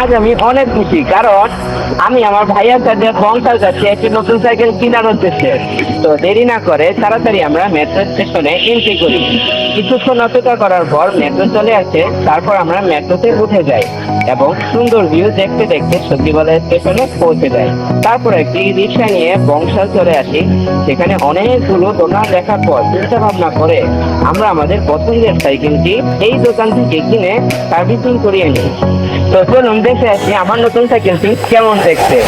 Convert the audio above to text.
আজ আমি অনেক খুশি, কারণ আমি আমার ভাইয়ার সাথে বংশাল যাচ্ছি একটি নতুন সাইকেল কেনার উদ্দেশ্যে। তো দেরি না করে তাড়াতাড়ি আমরা মেট্রো স্টেশনে এন্ট্রি করি। কিছুক্ষণ অপেক্ষা করার পর মেট্রো চলে আসে, তারপর আমরা মেট্রোতে উঠে যাই এবং সুন্দর ভিউ দেখতে দেখতে সত্যিবেলা স্টেশনে পৌঁছে যাই। তারপর একটি রিক্সা নিয়ে বংশাল চলে আসি, সেখানে অনেকগুলো দোকান দেখার পর চিন্তা ভাবনা করে আমরা আমাদের পছন্দের সাইকেলটি এই দোকান থেকে কিনে সার্ভিসিং করিয়ে নিই। তো চলুন দেখে আসি আমার নতুন সাইকেলটি কেমন দেখতে?